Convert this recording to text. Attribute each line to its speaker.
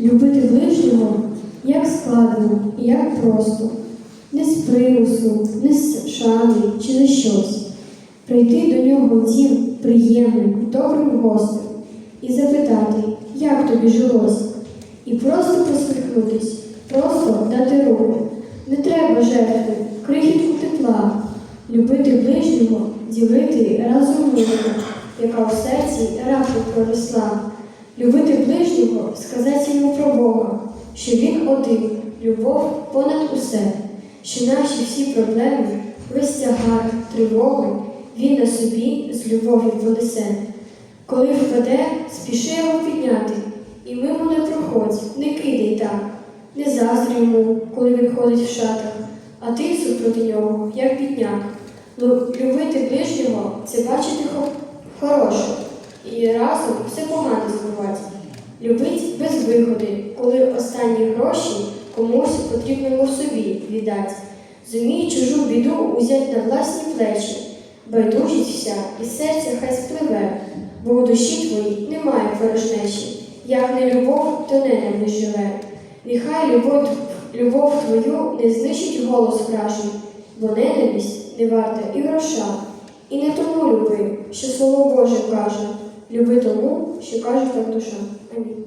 Speaker 1: Любити ближнього як складно і як просто, не з примусу, не з шани чи за щось. Прийти до нього в приємним, добрим гостем і запитати, як тобі жилось, і просто посміхнутись, просто дати руку. Не треба жертви, крихітку тепла, любити ближнього, ділити разом мирно, яка в серці раптом проросла. Любити ближнього, сказати що він один, любов понад усе, що наші всі проблеми, весь тягар, тривоги, він на собі з любов'ю понесе. Коли впаде, спіши його підняти, і мимо не проходь, не кидай так, не заздрі йому, коли він ходить в шатах, а ти супроти нього, як бідняк. Любити ближнього це бачити хороше і разом все погане забувати. Любить без вигоди, коли останні гроші комусь потрібному собі віддать. Зумій чужу біду узять на власні плечі, байдужість вся і серця хай спливе, бо у душі твоїй немає порожнечі, як не любов, то ненависть живе. Нехай любов, любов твою не знищить голос вражий, бо ненависть не варта і гроша. І не тому люби, що слово Боже каже, Люби тому, що каже так душа. Амінь.